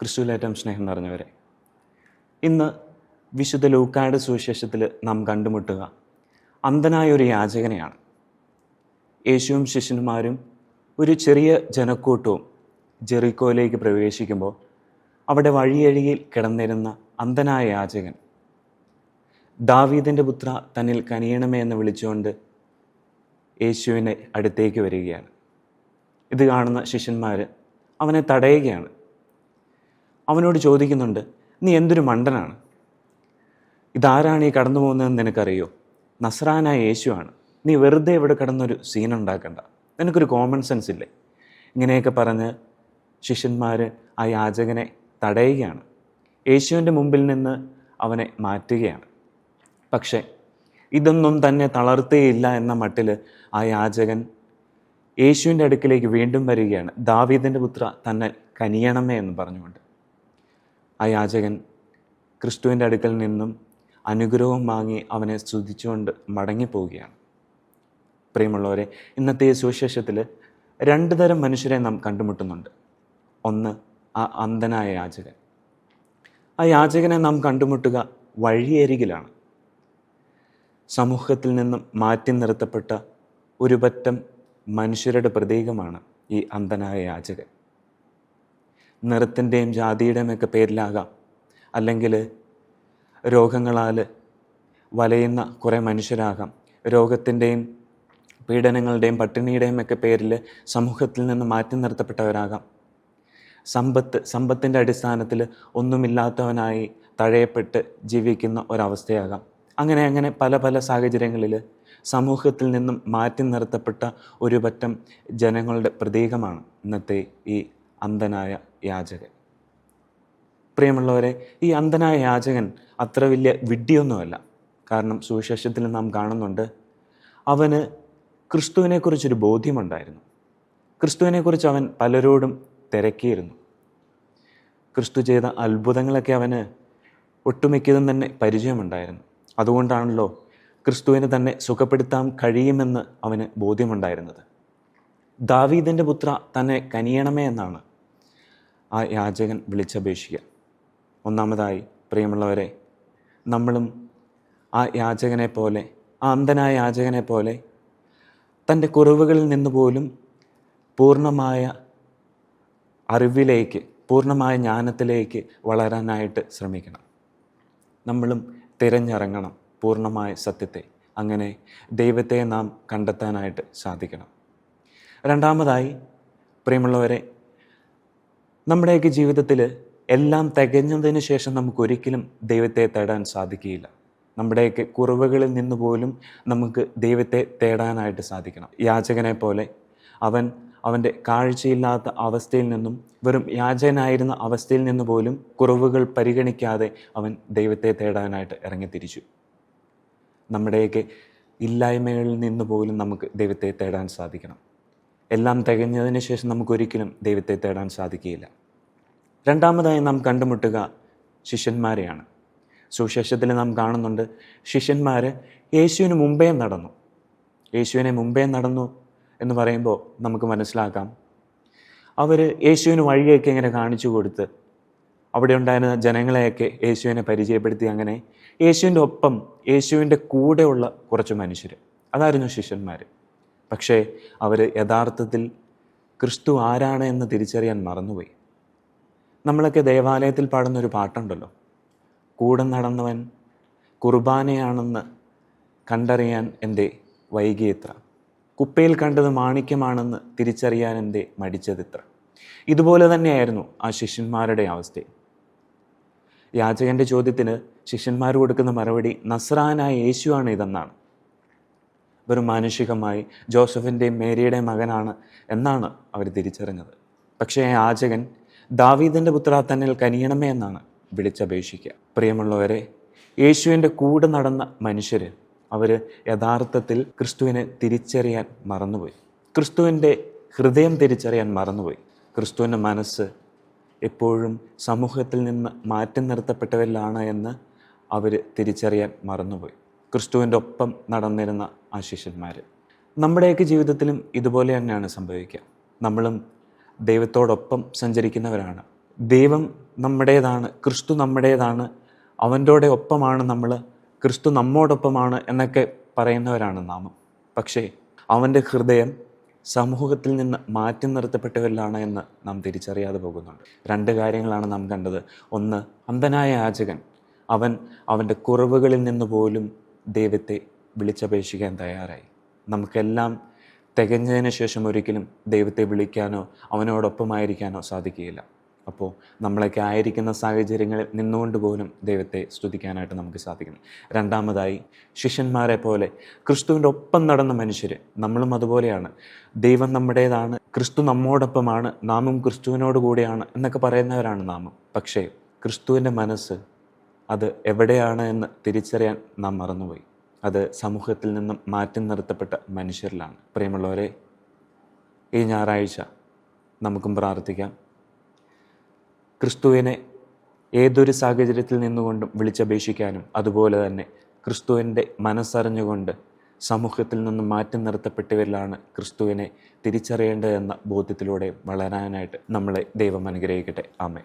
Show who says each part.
Speaker 1: ക്രിസ്തുവിലേറ്റം സ്നേഹം നിറഞ്ഞവരെ ഇന്ന് വിശുദ്ധ ലൂക്കായുടെ സുവിശേഷത്തിൽ നാം കണ്ടുമുട്ടുക. അന്ധനായ ഒരു യാചകനെയാണ്. യേശുവും ശിഷ്യന്മാരും ഒരു ചെറിയ ജനക്കൂട്ടവും ജെറിക്കോയിലേക്ക് പ്രവേശിക്കുമ്പോൾ അവിടെ വഴിയഴിയിൽ കിടന്നിരുന്ന അന്ധനായ യാചകൻ ദാവീദിന്റെ പുത്ര തന്നിൽ കനിയണമേ എന്ന് വിളിച്ചുകൊണ്ട് യേശുവിനെ അടുത്തേക്ക് വരികയാണ്. ഇത് കാണുന്ന ശിഷ്യന്മാർ അവനെ തടയുകയാണ്. അവനോട് ചോദിക്കുന്നുണ്ട് നീ എന്തൊരു മണ്ടനാണ്? ഇതാരാണ് ഈ കടന്നു പോകുന്നതെന്ന് നിനക്കറിയോ? നസ്രാനായ യേശുവാണ്. നീ വെറുതെ ഇവിടെ കിടന്നൊരു സീൻ ഉണ്ടാക്കണ്ട നിനക്കൊരു കോമൺ സെൻസ് ഇല്ലേ? ഇങ്ങനെയൊക്കെ പറഞ്ഞ് ശിഷ്യന്മാർ ആ യാചകനെ തടയുകയാണ്. യേശുവിന്റെ മുമ്പിൽ നിന്ന് അവനെ മാറ്റുകയാണ്. പക്ഷേ ഇതൊന്നും തന്നെ തളർത്തുകയില്ല എന്ന മട്ടിൽ ആ യാചകൻ യേശുവിന്റെ അടുക്കിലേക്ക് വീണ്ടും വരികയാണ്. ദാവീദിന്റെ പുത്ര തന്നെ കനിയണമേ എന്ന് പറഞ്ഞുകൊണ്ട്. ആ യാചകൻ ക്രിസ്തുവിന്റെ അടുക്കൽ നിന്നും അനുഗ്രഹം വാങ്ങി അവനെ സ്തുതിച്ചുകൊണ്ട് മടങ്ങിപ്പോവുകയാണ്. പ്രിയമുള്ളവരെ ഇന്നത്തെ സുവിശേഷത്തിൽ രണ്ട് തരം മനുഷ്യരെ നാം കണ്ടുമുട്ടുന്നുണ്ട്. ഒന്ന് ആ അന്ധനായ യാചകൻ. ആ യാചകനെ നാം കണ്ടുമുട്ടുക വഴിയരികിലാണ്. സമൂഹത്തിൽ നിന്നും മാറ്റി നിർത്തപ്പെട്ട ഒരു പറ്റം മനുഷ്യരുടെ പ്രതീകമാണ് ഈ അന്ധനായ യാചകൻ. നിറത്തിന്റെയും ജാതിയുടെയും ഒക്കെ പേരിലാകാം. അല്ലെങ്കിൽ രോഗങ്ങളാൽ വലയുന്ന കുറേ മനുഷ്യരാകാം. രോഗത്തിന്റെയും പീഡനങ്ങളുടെയും പട്ടിണിയുടെയും ഒക്കെ പേരിൽ സമൂഹത്തിൽ നിന്ന് മാറ്റി നിർത്തപ്പെട്ടവരാകാം. സമ്പത്ത് സമ്പത്തിന്റെ അടിസ്ഥാനത്തിൽ ഒന്നുമില്ലാത്തവനായി തഴയപ്പെട്ട് ജീവിക്കുന്ന ഒരവസ്ഥയാകാം. അങ്ങനെ അങ്ങനെ പല പല സാഹചര്യങ്ങളിൽ സമൂഹത്തിൽ നിന്നും മാറ്റി നിർത്തപ്പെട്ട ഒരു പറ്റം ജനങ്ങളുടെ പ്രതീകമാണ് ഇന്നത്തെ ഈ അന്ധനായ യാചകൻ. പ്രിയമുള്ളവരെ ഈ അന്ധനായ യാചകൻ അത്ര വലിയ വിഡ്ഢിയൊന്നുമല്ല. കാരണം സുവിശേഷത്തിൽ നാം കാണുന്നുണ്ട് അവന് ക്രിസ്തുവിനെക്കുറിച്ചൊരു ബോധ്യമുണ്ടായിരുന്നു. ക്രിസ്തുവിനെക്കുറിച്ച് അവൻ പലരോടും തിരക്കിയിരുന്നു. ക്രിസ്തു ചെയ്ത അത്ഭുതങ്ങളൊക്കെ അവന് ഒട്ടുമിക്കതും തന്നെ പരിചയമുണ്ടായിരുന്നു. അതുകൊണ്ടാണല്ലോ ക്രിസ്തുവിനെ തന്നെ സുഖപ്പെടുത്താൻ കഴിയുമെന്ന് അവന് ബോധ്യമുണ്ടായിരുന്നത്. ദാവീദിന്റെ പുത്ര തന്നെ കനിയണമേ എന്നാണ് ആ യാചകൻ വിളിച്ചപേക്ഷിക്കുക ഒന്നാമതായി പ്രിയമുള്ളവരെ നമ്മളും ആ യാചകനെ പോലെ ആ അന്ധനായ യാചകനെ പോലെ തന്റെ കുറവുകളിൽ നിന്ന് പോലും പൂർണമായ അറിവിലേക്ക് പൂർണമായ ജ്ഞാനത്തിലേക്ക് വളരാനായിട്ട് ശ്രമിക്കണം. നമ്മളും തിരഞ്ഞിറങ്ങണം പൂർണമായ സത്യത്തെ. അങ്ങനെ ദൈവത്തെ നാം കണ്ടെത്താനായിട്ട് സാധിക്കണം. രണ്ടാമതായി പ്രിയമുള്ളവരെ നമ്മുടെയൊക്കെ ജീവിതത്തിൽ എല്ലാം തികഞ്ഞതിന് ശേഷം നമുക്കൊരിക്കലും ദൈവത്തെ തേടാൻ സാധിക്കുകയില്ല. നമ്മുടെയൊക്കെ കുറവുകളിൽ നിന്ന് പോലും നമുക്ക് ദൈവത്തെ തേടാനായിട്ട് സാധിക്കണം. യാചകനെ പോലെ അവൻ അവന്റെ കാഴ്ചയില്ലാത്ത അവസ്ഥയിൽ നിന്നും വെറും യാചകനായിരുന്ന അവസ്ഥയിൽ നിന്ന് പോലും കുറവുകൾ പരിഗണിക്കാതെ അവൻ ദൈവത്തെ തേടാനായിട്ട് ഇറങ്ങിത്തിരിച്ചു. നമ്മുടെയൊക്കെ ഇല്ലായ്മകളിൽ നിന്ന് പോലും നമുക്ക് ദൈവത്തെ തേടാൻ സാധിക്കണം. എല്ലാം തികഞ്ഞതിന് ശേഷം നമുക്കൊരിക്കലും ദൈവത്തെ തേടാൻ സാധിക്കുകയില്ല. രണ്ടാമതായി നാം കണ്ടുമുട്ടുക ശിഷ്യന്മാരെയാണ്. സുശേഷത്തിൽ നാം കാണുന്നുണ്ട് ശിഷ്യന്മാർ യേശുവിന് മുമ്പേ നടന്നു. യേശുവിനെ മുമ്പേ നടന്നു എന്ന് പറയുമ്പോൾ നമുക്ക് മനസ്സിലാക്കാം. അവർ യേശുവിന് വഴിയൊക്കെ ഇങ്ങനെ കാണിച്ചു കൊടുത്ത് അവിടെ ഉണ്ടായിരുന്ന ജനങ്ങളെയൊക്കെ യേശുവിനെ പരിചയപ്പെടുത്തി അങ്ങനെ യേശുവിന്റെ ഒപ്പം യേശുവിന്റെ കൂടെയുള്ള കുറച്ച് മനുഷ്യർ അതായിരുന്നു ശിഷ്യന്മാർ പക്ഷേ അവർ യഥാർത്ഥത്തിൽ ക്രിസ്തു ആരാണ് എന്ന് തിരിച്ചറിയാൻ മറന്നുപോയി. നമ്മളൊക്കെ ദേവാലയത്തിൽ പാടുന്ന ഒരു പാട്ടുണ്ടല്ലോ. കൂടെ നടന്നവൻ കുർബാനയാണെന്ന് കണ്ടറിയാൻ എന്റെ വൈകിയത്ര. കുപ്പയിൽ കണ്ടത് മാണിക്യമാണെന്ന് തിരിച്ചറിയാൻ എന്റെ മടിച്ചതിത്ര. ഇതുപോലെ തന്നെയായിരുന്നു ആ ശിഷ്യന്മാരുടെ അവസ്ഥ. യാചകന്റെ ചോദ്യത്തിന് ശിഷ്യന്മാർ കൊടുക്കുന്ന മറുപടി നസ്രാനായ യേശുവാണ് ഇതെന്നാണ്. വെറും മാനുഷികമായി ജോസഫിന്റെയും മേരിയുടെയും മകനാണ് എന്നാണ് അവർ തിരിച്ചറിഞ്ഞത്. പക്ഷേ യാചകൻ ദാവീദിന്റെ പുത്ര തന്നിൽ കനിയണമേ എന്നാണ് വിളിച്ചപേക്ഷിക്കുക. പ്രിയമുള്ളവരെ യേശുവിന്റെ കൂടെ നടന്ന മനുഷ്യർ അവർ യഥാർത്ഥത്തിൽ ക്രിസ്തുവിനെ തിരിച്ചറിയാൻ മറന്നുപോയി. ക്രിസ്തുവിന്റെ ഹൃദയം തിരിച്ചറിയാൻ മറന്നുപോയി. ക്രിസ്തുവിന്റെ മനസ്സ് എപ്പോഴും സമൂഹത്തിൽ നിന്ന് മാറ്റി നിർത്തപ്പെട്ടവരിലാണ് എന്ന് അവർ തിരിച്ചറിയാൻ മറന്നുപോയി. ക്രിസ്തുവിന്റെ ഒപ്പം നടന്നിരുന്ന ആ നമ്മുടെയൊക്കെ ജീവിതത്തിലും ഇതുപോലെ തന്നെയാണ് സംഭവിക്കുക. നമ്മളും ദൈവത്തോടൊപ്പം സഞ്ചരിക്കുന്നവരാണ്. ദൈവം നമ്മുടേതാണ് ക്രിസ്തു നമ്മുടേതാണ് അവന്റെ ഒപ്പമാണ് നമ്മൾ ക്രിസ്തു നമ്മോടൊപ്പമാണ് എന്നൊക്കെ പറയുന്നവരാണ് നാം. പക്ഷേ അവന്റെ ഹൃദയം സമൂഹത്തിൽ നിന്ന് മാറ്റി നിർത്തപ്പെട്ടവരിലാണ് എന്ന് നാം തിരിച്ചറിയാതെ പോകുന്നുണ്ട്. രണ്ട് കാര്യങ്ങളാണ് നാം കണ്ടത്. ഒന്ന് അന്ധനായ യാചകൻ. അവൻ അവന്റെ കുറവുകളിൽ നിന്ന് പോലും ദൈവത്തെ വിളിച്ചപേക്ഷിക്കാൻ തയ്യാറായി. നമുക്കെല്ലാം തികഞ്ഞതിന് ശേഷം ഒരിക്കലും ദൈവത്തെ വിളിക്കാനോ അവനോടൊപ്പമായിരിക്കാനോ സാധിക്കുകയില്ല. അപ്പോൾ നമ്മളൊക്കെ ആയിരിക്കുന്ന സാഹചര്യങ്ങളിൽ നിന്നുകൊണ്ട് പോലും ദൈവത്തെ സ്തുതിക്കാനായിട്ട് നമുക്ക് സാധിക്കണം രണ്ടാമതായി ശിഷ്യന്മാരെ പോലെ ക്രിസ്തുവിന്റെ ഒപ്പം നടന്ന മനുഷ്യർ നമ്മളും അതുപോലെയാണ്. ദൈവം നമ്മുടേതാണ് ക്രിസ്തു നമ്മോടൊപ്പമാണ് നാമും ക്രിസ്തുവിനോട് കൂടിയാണ് എന്നൊക്കെ പറയുന്നവരാണ് നാമം. പക്ഷേ ക്രിസ്തുവിന്റെ മനസ്സ് അത് എവിടെയാണ് എന്ന് തിരിച്ചറിയാൻ നാം മറന്നുപോയി. അത് സമൂഹത്തിൽ നിന്നും മാറ്റി നിർത്തപ്പെട്ട മനുഷ്യരിലാണ്. പ്രിയമുള്ളവരെ ഈ ഞായറാഴ്ച നമുക്കും പ്രാർത്ഥിക്കാം. ക്രിസ്തുവിനെ ഏതൊരു സാഹചര്യത്തിൽ നിന്നുകൊണ്ടും വിളിച്ചപേക്ഷിക്കാനും അതുപോലെ തന്നെ ക്രിസ്തുവിന്റെ മനസ്സറിഞ്ഞുകൊണ്ട് സമൂഹത്തിൽ നിന്നും മാറ്റി നിർത്തപ്പെട്ടവരിലാണ് ക്രിസ്തുവിനെ തിരിച്ചറിയേണ്ടതെന്ന ബോധ്യത്തിലൂടെ വളരാനായിട്ട് നമ്മളെ ദൈവം അനുഗ്രഹിക്കട്ടെ. ആമേ